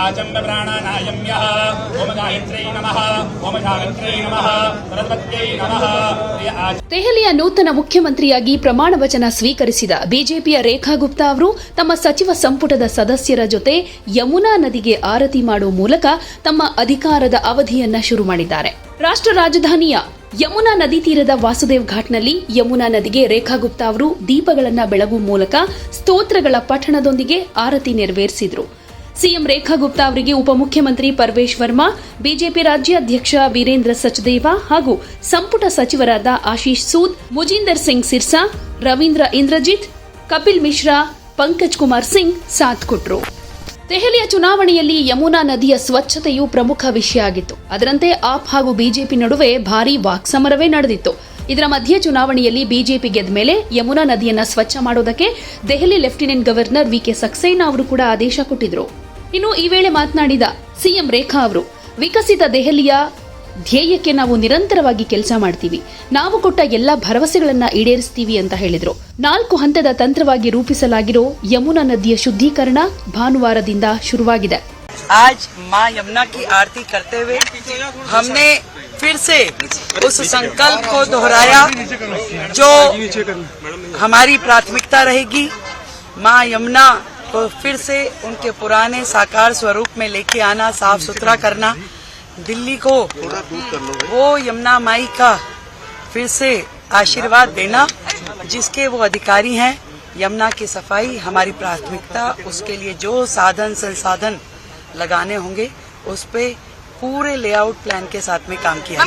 आचम्य प्राणानायम्यः ओम गायत्र्यै नमः ओम सावित्र्यै नमः सरस्वत्यै नमः प्रिय आच ದೆಹಲಿಯ ನೂತನ ಮುಖ್ಯಮಂತ್ರಿಯಾಗಿ ಪ್ರಮಾಣ ವಚನ ಸ್ವೀಕರಿಸಿದ ಬಿಜೆಪಿಯ ರೇಖಾ ಗುಪ್ತಾ ಅವರು ತಮ್ಮ ಸಚಿವ ಸಂಪುಟದ ಸದಸ್ಯರ ಜೊತೆ ಯಮುನಾ ನದಿಗೆ ಆರತಿ ಮಾಡುವ ಮೂಲಕ ತಮ್ಮ ಅಧಿಕಾರದ ಅವಧಿಯನ್ನ ಶುರು ಮಾಡಿದ್ದಾರೆ ರಾಷ್ಟ್ರ ರಾಜಧಾನಿಯ ಯಮುನಾ ನದಿ ತೀರದ ವಾಸುದೇವ್ ಘಾಟ್ನಲ್ಲಿ ಯಮುನಾ ನದಿಗೆ ರೇಖಾ ಗುಪ್ತಾ ಅವರು ದೀಪಗಳನ್ನ ಬೆಳಗುವ ಮೂಲಕ ಸ್ತೋತ್ರಗಳ ಪಠಣದೊಂದಿಗೆ ಆರತಿ ನೆರವೇರಿಸಿದರು. ಸಿಎಂ ರೇಖಾ ಗುಪ್ತಾ ಅವರಿಗೆ ಉಪಮುಖ್ಯಮಂತ್ರಿ ಪರ್ವೇಶ್ ವರ್ಮಾ, ಬಿಜೆಪಿ ರಾಜ್ಯಾಧ್ಯಕ್ಷ ವೀರೇಂದ್ರ ಸಚ್ದೇವ ಹಾಗೂ ಸಂಪುಟ ಸಚಿವರಾದ ಆಶೀಶ್ ಸೂದ್, ಮುಜೀಂದರ್ ಸಿಂಗ್ ಸಿರ್ಸಾ, ರವೀಂದ್ರ ಇಂದ್ರಜಿತ್, ಕಪಿಲ್ ಮಿಶ್ರಾ, ಪಂಕಜ್ ಕುಮಾರ್ ಸಿಂಗ್ ಸಾಥ್ ಕೊಟ್ರು. ದೆಹಲಿಯ ಚುನಾವಣೆಯಲ್ಲಿ ಯಮುನಾ ನದಿಯ ಸ್ವಚ್ಛತೆಯು ಪ್ರಮುಖ ವಿಷಯ ಆಗಿತ್ತು. ಅದರಂತೆ ಆಪ್ ಹಾಗೂ ಬಿಜೆಪಿ ನಡುವೆ ಭಾರೀ ವಾಕ್ಸಮರವೇ ನಡೆದಿತ್ತು. ಇದರ ಮಧ್ಯೆ ಚುನಾವಣೆಯಲ್ಲಿ ಬಿಜೆಪಿ ಗೆದ್ದ ಮೇಲೆ ಯಮುನಾ ನದಿಯನ್ನ ಸ್ವಚ್ಛ ಮಾಡೋದಕ್ಕೆ Delhi lieutenant governor V K Saxena ಅವರು ಕೂಡ ಆದೇಶ ಕೊಟ್ಟಿದ್ರು. ಇನ್ನು ಈ ವೇಳೆ ಮಾತನಾಡಿದ ಸಿಎಂ ರೇಖಾ ಅವರು, ವಿಕಸಿತ ದೆಹಲಿಯ ಧ್ಯೇಯಕ್ಕೆ ನಾವು ನಿರಂತರವಾಗಿ ಕೆಲಸ ಮಾಡ್ತೀವಿ ನಾವು ಕೊಟ್ಟ ಎಲ್ಲ ಭರವಸೆಗಳನ್ನ ಈಡೇರಿಸ್ತೀವಿ ಅಂತ ಹೇಳಿದ್ರು ನಾಲ್ಕು ಹಂತದ ತಂತ್ರವಾಗಿ ರೂಪಿಸಲಾಗಿರೋ ಯಮುನಾ ನದಿಯ ಶುದ್ಧೀಕರಣ ಭಾನುವಾರದಿಂದ ಶುರುವಾಗಿದೆ आज माँ यमुना की आरती करते हुए हमने फिर से उस संकल्प को दोहराया जो हमारी प्राथमिकता रहेगी माँ यमुना को फिर से उनके पुराने साकार स्वरूप में लेके आना साफ सुथरा करना दिल्ली को वो यमुना माई का फिर से आशीर्वाद देना जिसके वो अधिकारी हैं यमुना की सफ़ाई हमारी प्राथमिकता उसके लिए जो साधन संसाधन लगाने होंगे उस पर पूरे लेआउट प्लान के साथ में काम किया